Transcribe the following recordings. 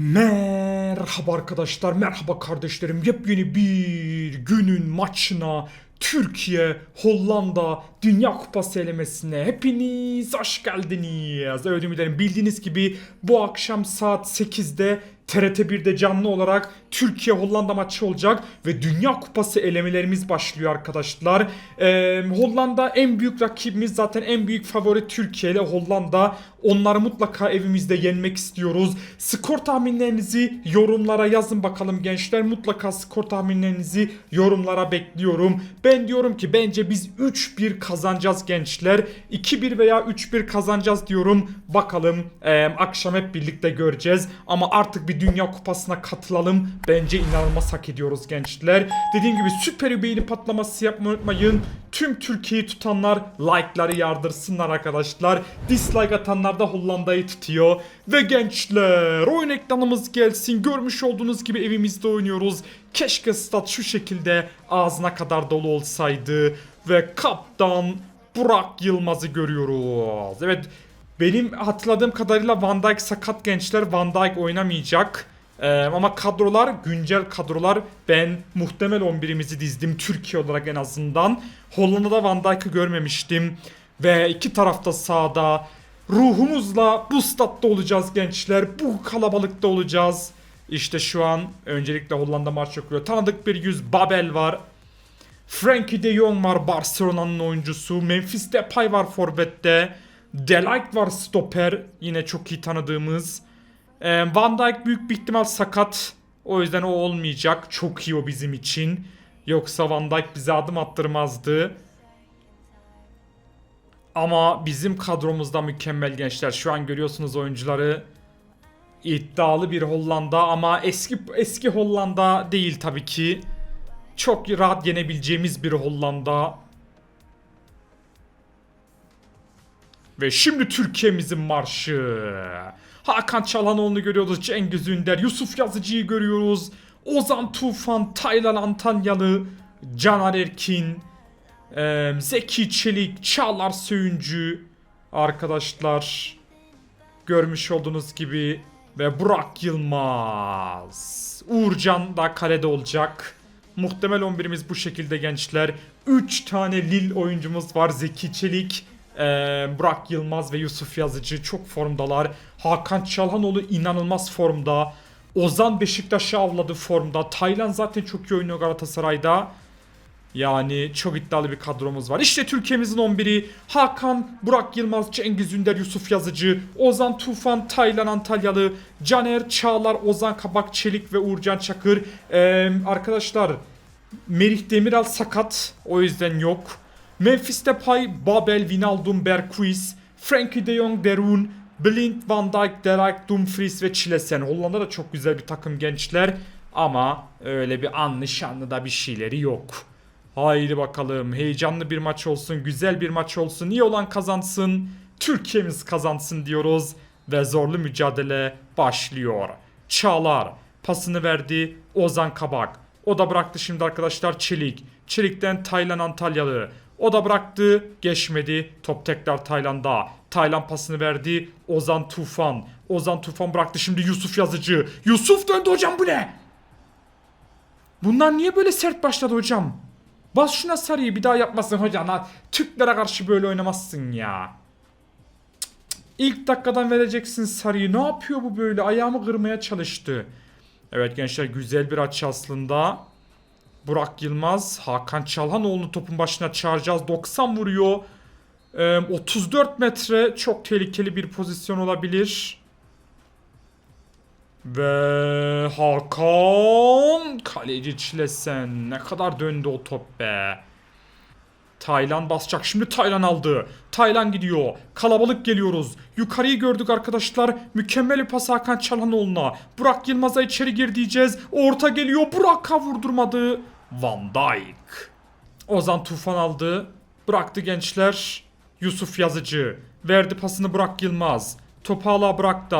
Merhaba arkadaşlar, merhaba kardeşlerim. Yepyeni bir günün maçına Türkiye, Hollanda Dünya Kupası elemesine hepiniz hoş geldiniz. Evet bildiğiniz gibi bu akşam saat 8'de TRT 1'de canlı olarak Türkiye Hollanda maçı olacak ve Dünya Kupası elemelerimiz başlıyor arkadaşlar. Ee, Hollanda en büyük rakibimiz zaten en büyük favori Türkiye ile Hollanda. Onları mutlaka evimizde yenmek istiyoruz. Skor tahminlerinizi yorumlara yazın bakalım gençler. Mutlaka skor tahminlerinizi yorumlara bekliyorum. Ben diyorum ki bence biz 3-1 kazanacağız gençler. 2-1 veya 3-1 kazanacağız diyorum. Bakalım ee, akşam hep birlikte göreceğiz. Ama artık bir Dünya Kupası'na katılalım. Bence inanılmaz hak ediyoruz gençler. Dediğim gibi süper beğeni patlaması yapmayı unutmayın. Tüm Türkiye'yi tutanlar like'ları yardırsınlar arkadaşlar. Dislike atanlar da Hollanda'yı tutuyor. Ve gençler oyun ekranımız gelsin. Görmüş olduğunuz gibi evimizde oynuyoruz. Keşke stat şu şekilde ağzına kadar dolu olsaydı. Ve kaptan Burak Yılmaz'ı görüyoruz. Evet benim hatırladığım kadarıyla Van Dijk sakat gençler. Van Dijk oynamayacak. Ee, ama kadrolar güncel kadrolar ben muhtemel 11'imizi dizdim Türkiye olarak en azından. Hollanda'da Van Dijk'ı görmemiştim. Ve iki tarafta sağda ruhumuzla bu statta olacağız gençler. Bu kalabalıkta olacağız. İşte şu an öncelikle Hollanda maç okuyor. Tanıdık bir yüz Babel var. Frankie de Jong var Barcelona'nın oyuncusu. Memphis Depay var forvette. Delight var stoper. Yine çok iyi tanıdığımız. Ee, Van Dijk büyük bir ihtimal sakat. O yüzden o olmayacak. Çok iyi o bizim için. Yoksa Van Dijk bize adım attırmazdı. Ama bizim kadromuzda mükemmel gençler. Şu an görüyorsunuz oyuncuları. İddialı bir Hollanda ama eski eski Hollanda değil tabii ki. Çok rahat yenebileceğimiz bir Hollanda. Ve şimdi Türkiye'mizin marşı. Hakan Çalhanoğlu'nu görüyoruz. Cengiz Ünder, Yusuf Yazıcı'yı görüyoruz. Ozan Tufan, Taylan Antalyalı, Caner Erkin, Zeki Çelik, Çağlar Söyüncü arkadaşlar. Görmüş olduğunuz gibi ve Burak Yılmaz. Uğurcan da kalede olacak. Muhtemel 11'imiz bu şekilde gençler. 3 tane Lil oyuncumuz var. Zeki Çelik, eee, Burak Yılmaz ve Yusuf Yazıcı çok formdalar. Hakan Çalhanoğlu inanılmaz formda. Ozan Beşiktaş'ı avladı formda. Taylan zaten çok iyi oynuyor Galatasaray'da. Yani çok iddialı bir kadromuz var. İşte Türkiye'mizin 11'i Hakan, Burak Yılmaz, Cengiz Ünder, Yusuf Yazıcı, Ozan Tufan, Taylan Antalyalı, Caner Çağlar, Ozan Kabak Çelik ve Uğurcan Çakır. Ee, arkadaşlar Merih Demiral sakat o yüzden yok. Memphis Depay, Babel, Vinaldum, Berghuis, Frankie de Jong, Derun, Blind, Van Dijk, Delight, Dumfries ve Çilesen. Hollanda da çok güzel bir takım gençler. Ama öyle bir anlı şanlı da bir şeyleri yok. Haydi bakalım heyecanlı bir maç olsun, güzel bir maç olsun, iyi olan kazansın, Türkiye'miz kazansın diyoruz ve zorlu mücadele başlıyor. Çağlar pasını verdi Ozan Kabak. O da bıraktı şimdi arkadaşlar Çelik. Çelik'ten Taylan Antalyalı. O da bıraktı geçmedi. Top tekrar Taylan'da. Taylan pasını verdi Ozan Tufan. Ozan Tufan bıraktı şimdi Yusuf Yazıcı. Yusuf döndü hocam bu ne? Bunlar niye böyle sert başladı hocam? Bas şuna sarıyı bir daha yapmasın hocam. Ha, Türklere karşı böyle oynamazsın ya. İlk dakikadan vereceksin sarıyı. Ne yapıyor bu böyle? Ayağımı kırmaya çalıştı. Evet gençler güzel bir açı aslında. Burak Yılmaz, Hakan Çalhanoğlu'nu topun başına çağıracağız. 90 vuruyor. Ee, 34 metre çok tehlikeli bir pozisyon olabilir. Ve Hakan kaleci Çilesen ne kadar döndü o top be. Taylan basacak. Şimdi Taylan aldı. Taylan gidiyor. Kalabalık geliyoruz. Yukarıyı gördük arkadaşlar. Mükemmel bir pas Hakan Çalhanoğlu'na. Burak Yılmaz'a içeri gir diyeceğiz. Orta geliyor. Burak'a vurdurmadı. Van Dijk. Ozan Tufan aldı. Bıraktı gençler. Yusuf Yazıcı. Verdi pasını Burak Yılmaz. Topu hala bıraktı.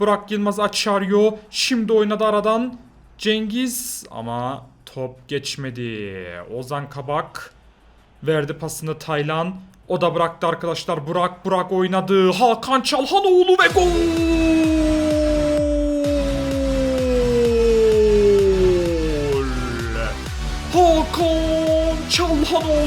Burak Yılmaz açarıyor. Şimdi oynadı aradan. Cengiz ama top geçmedi. Ozan Kabak. Verdi pasını Taylan. O da bıraktı arkadaşlar. Burak Burak oynadı. Hakan Çalhanoğlu ve gol! Çalhanoğlu.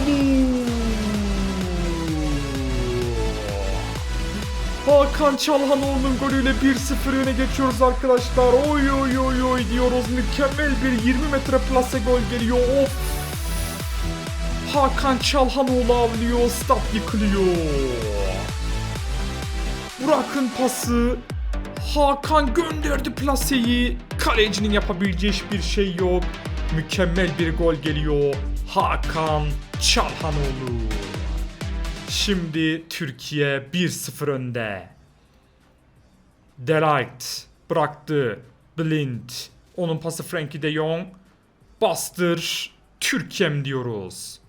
Hakan Çalhanoğlu'nun golüyle 1-0 öne geçiyoruz arkadaşlar. Oy oy oy oy diyoruz. Mükemmel bir 20 metre plase gol geliyor. Of. Hakan Çalhanoğlu avlıyor. Stat yıkılıyor. Burak'ın pası. Hakan gönderdi plaseyi. Kalecinin yapabileceği hiçbir şey yok. Mükemmel bir gol geliyor. Hakan Çalhanoğlu. Şimdi Türkiye 1-0 önde. Delight bıraktı. Blind. Onun pası Frankie de Jong. Bastır. Türkiye'm diyoruz.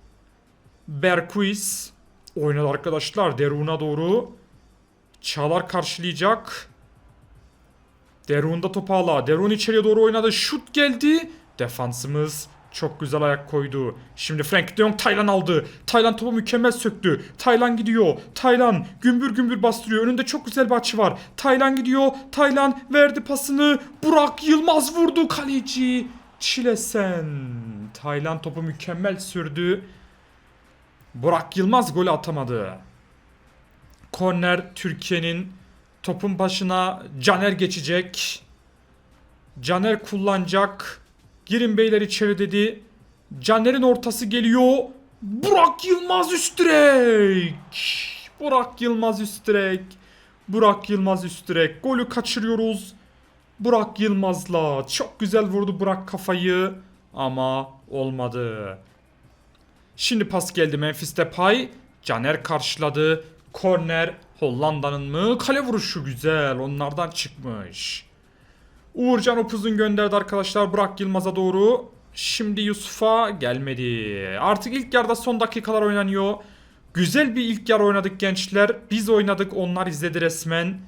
Berkuis oynadı arkadaşlar Derun'a doğru. Çağlar karşılayacak. Derun da topu ala. Derun içeriye doğru oynadı. Şut geldi. Defansımız çok güzel ayak koydu. Şimdi Frank de Jong Taylan aldı. Taylan topu mükemmel söktü. Taylan gidiyor. Taylan gümbür gümbür bastırıyor. Önünde çok güzel bir açı var. Taylan gidiyor. Taylan verdi pasını. Burak Yılmaz vurdu kaleci. Çilesen. Taylan topu mükemmel sürdü. Burak Yılmaz golü atamadı. Korner Türkiye'nin topun başına Caner geçecek. Caner kullanacak. Girin beyler içeri dedi. Caner'in ortası geliyor. Burak Yılmaz üst direk. Burak Yılmaz üst direk. Burak Yılmaz üst direk. Golü kaçırıyoruz. Burak Yılmaz'la. Çok güzel vurdu Burak kafayı. Ama olmadı. Şimdi pas geldi Memphis Depay. Caner karşıladı. Korner Hollanda'nın mı? Kale vuruşu güzel. Onlardan çıkmış. Uğurcan Upuzun gönderdi arkadaşlar Burak Yılmaz'a doğru. Şimdi Yusuf'a gelmedi. Artık ilk yarıda son dakikalar oynanıyor. Güzel bir ilk yarı oynadık gençler. Biz oynadık onlar izledi resmen.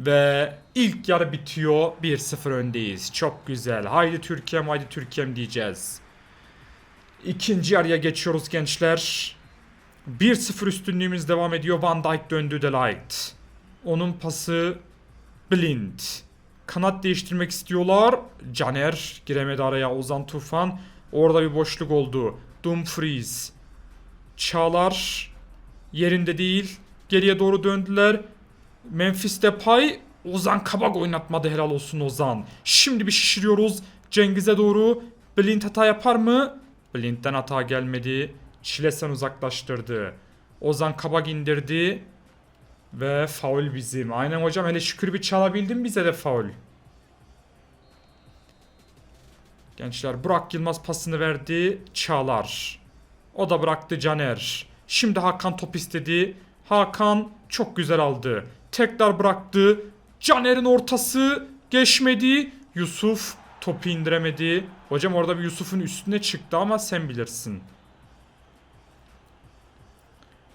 Ve ilk yarı bitiyor. 1-0 öndeyiz. Çok güzel. Haydi Türkiye'm haydi Türkiye'm diyeceğiz. İkinci yarıya geçiyoruz gençler. 1-0 üstünlüğümüz devam ediyor. Van Dijk döndü Delight. Onun pası Blind. Kanat değiştirmek istiyorlar. Caner giremedi araya. Ozan Tufan. Orada bir boşluk oldu. Dumfries. Çağlar yerinde değil. Geriye doğru döndüler. Memphis Depay Ozan Kabak oynatmadı helal olsun Ozan. Şimdi bir şişiriyoruz. Cengiz'e doğru. Blind hata yapar mı? Blind'den hata gelmedi. Çilesen uzaklaştırdı. Ozan Kabak indirdi. Ve faul bizim. Aynen hocam hele şükür bir çalabildin bize de faul. Gençler Burak Yılmaz pasını verdi. Çağlar. O da bıraktı Caner. Şimdi Hakan top istedi. Hakan çok güzel aldı. Tekrar bıraktı. Caner'in ortası geçmedi. Yusuf topu indiremedi. Hocam orada bir Yusuf'un üstüne çıktı ama sen bilirsin.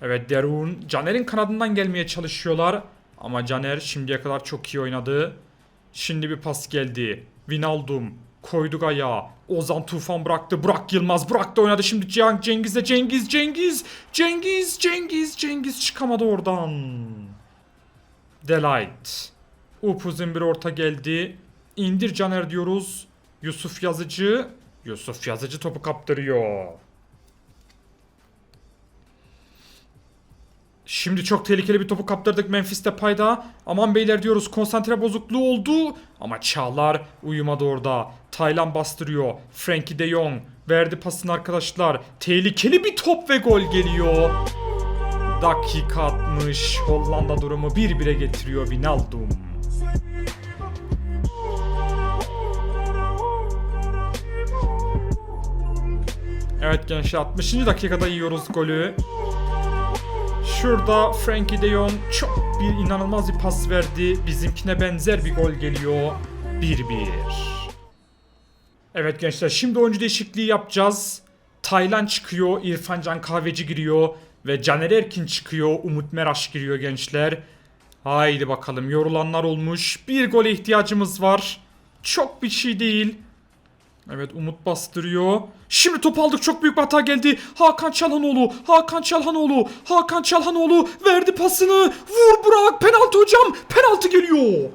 Evet Derun Caner'in kanadından gelmeye çalışıyorlar. Ama Caner şimdiye kadar çok iyi oynadı. Şimdi bir pas geldi. Vinaldum koyduk ayağa. Ozan Tufan bıraktı. Burak Yılmaz bıraktı oynadı. Şimdi Cihan Cengiz'e Cengiz Cengiz Cengiz Cengiz Cengiz çıkamadı oradan. Delight. Upuzun bir orta geldi. İndir Caner diyoruz. Yusuf Yazıcı. Yusuf Yazıcı topu kaptırıyor. Şimdi çok tehlikeli bir topu kaptırdık Memphis Depay'da. Aman beyler diyoruz konsantre bozukluğu oldu. Ama Çağlar uyumadı orada. Taylan bastırıyor. Frankie de Jong verdi pasını arkadaşlar. Tehlikeli bir top ve gol geliyor. Dakika 60. Hollanda durumu 1-1'e getiriyor Vinaldum. Evet gençler 60. dakikada yiyoruz golü. Şurada Frankie de Jong çok bir inanılmaz bir pas verdi. Bizimkine benzer bir gol geliyor. 1-1. Evet gençler şimdi oyuncu değişikliği yapacağız. Taylan çıkıyor, İrfan Can Kahveci giriyor ve Caner Erkin çıkıyor, Umut Meraş giriyor gençler. Haydi bakalım yorulanlar olmuş. Bir gole ihtiyacımız var. Çok bir şey değil. Evet Umut bastırıyor. Şimdi top aldık çok büyük bir hata geldi. Hakan Çalhanoğlu, Hakan Çalhanoğlu, Hakan Çalhanoğlu verdi pasını. Vur Burak penaltı hocam. Penaltı geliyor.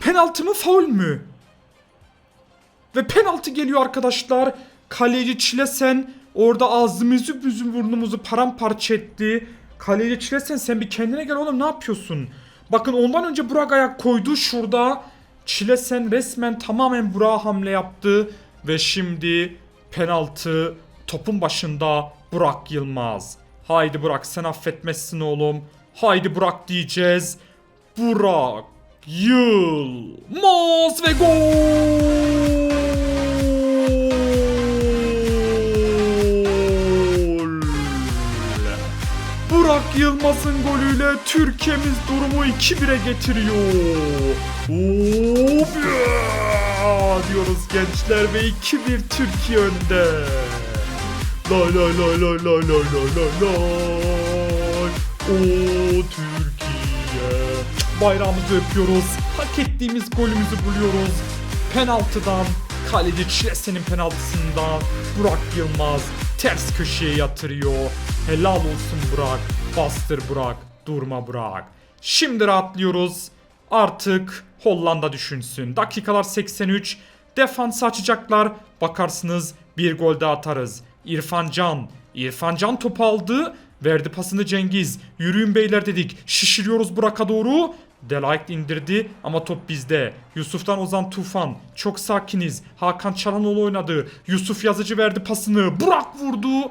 Penaltı mı faul mü? Ve penaltı geliyor arkadaşlar. Kaleci Çilesen Orada ağzımızı büzüm burnumuzu paramparça etti. Kaleye çilesen sen bir kendine gel oğlum ne yapıyorsun? Bakın ondan önce Burak ayak koydu şurada. Çilesen resmen tamamen Burak'a hamle yaptı. Ve şimdi penaltı topun başında Burak Yılmaz. Haydi Burak sen affetmezsin oğlum. Haydi Burak diyeceğiz. Burak Yılmaz ve gol. Yılmaz'ın golüyle Türkiye'miz durumu 2-1'e getiriyor. Hop diyoruz gençler ve 2-1 Türkiye önde. Lay lay lay lay lay lay lay lay. O Türkiye. Bayrağımızı öpüyoruz. Hak ettiğimiz golümüzü buluyoruz. Penaltıdan kaleci Çilese'nin penaltısından Burak Yılmaz ters köşeye yatırıyor. Helal olsun Burak. Bastır Burak. Durma Burak. Şimdi rahatlıyoruz. Artık Hollanda düşünsün. Dakikalar 83. Defans açacaklar. Bakarsınız bir gol daha atarız. İrfan Can. İrfan Can topu aldı. Verdi pasını Cengiz. Yürüyün beyler dedik. Şişiriyoruz Burak'a doğru. Delight indirdi ama top bizde. Yusuf'tan Ozan Tufan. Çok sakiniz. Hakan Çalhanoğlu oynadı. Yusuf Yazıcı verdi pasını. Burak vurdu.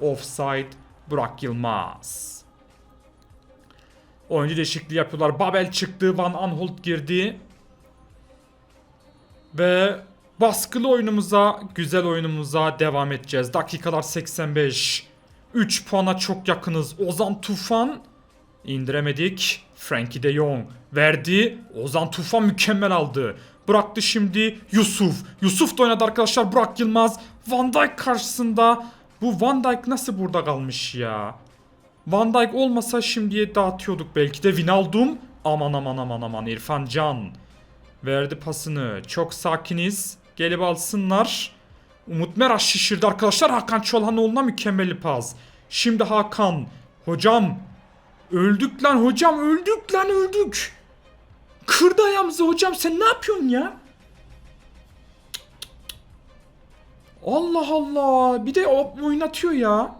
Offside. Burak Yılmaz. Oyuncu değişikliği yapıyorlar. Babel çıktı. Van Aanholt girdi. Ve baskılı oyunumuza, güzel oyunumuza devam edeceğiz. Dakikalar 85. 3 puana çok yakınız. Ozan Tufan indiremedik. Frankie de Jong verdi. Ozan Tufan mükemmel aldı. Bıraktı şimdi Yusuf. Yusuf da oynadı arkadaşlar. Burak Yılmaz. Van Dijk karşısında. Bu Van Dijk nasıl burada kalmış ya? Van Dijk olmasa şimdiye dağıtıyorduk belki de Vinaldum. Aman aman aman aman İrfan Can. Verdi pasını. Çok sakiniz. Gelip alsınlar. Umut Meraş şişirdi arkadaşlar. Hakan Çolhanoğlu'na mükemmel bir pas. Şimdi Hakan. Hocam. Öldük lan hocam öldük lan öldük. Kırdı ayağımızı hocam sen ne yapıyorsun ya? Allah Allah. Bir de o oynatıyor ya.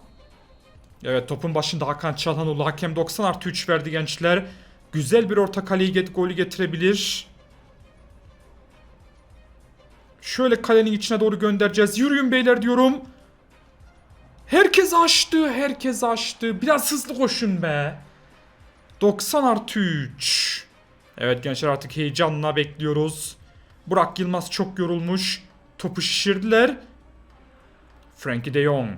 Evet topun başında Hakan Çalhanoğlu hakem 90 artı 3 verdi gençler. Güzel bir orta kaleyi get golü getirebilir. Şöyle kalenin içine doğru göndereceğiz. Yürüyün beyler diyorum. Herkes açtı, herkes açtı. Biraz hızlı koşun be. 90 artı 3. Evet gençler artık heyecanla bekliyoruz. Burak Yılmaz çok yorulmuş. Topu şişirdiler. Frankie de Jong.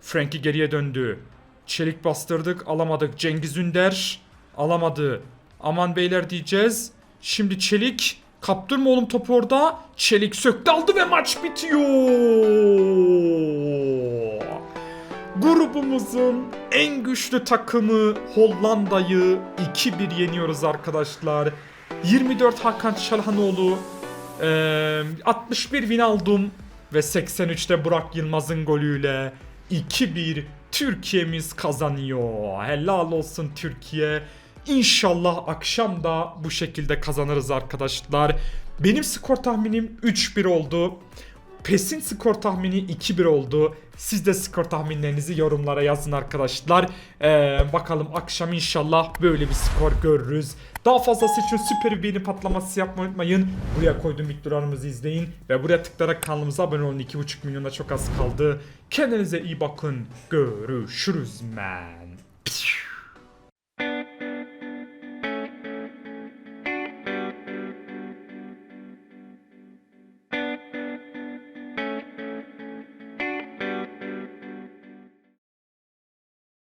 Frankie geriye döndü. Çelik bastırdık alamadık. Cengiz Ünder alamadı. Aman beyler diyeceğiz. Şimdi Çelik kaptırma oğlum topu orada. Çelik söktü aldı ve maç bitiyor. Grubumuzun en güçlü takımı Hollanda'yı 2-1 yeniyoruz arkadaşlar. 24 Hakan Çalhanoğlu, eee, 61 Vinaldum ve 83'te Burak Yılmaz'ın golüyle 2-1 Türkiye'miz kazanıyor. Helal olsun Türkiye. İnşallah akşam da bu şekilde kazanırız arkadaşlar. Benim skor tahminim 3-1 oldu. PES'in skor tahmini 2-1 oldu. Siz de skor tahminlerinizi yorumlara yazın arkadaşlar. Ee, bakalım akşam inşallah böyle bir skor görürüz. Daha fazlası için süper bir beğeni patlaması yapmayı unutmayın. Buraya koyduğum videolarımızı izleyin. Ve buraya tıklayarak kanalımıza abone olun. 2,5 milyona çok az kaldı. Kendinize iyi bakın. Görüşürüz men.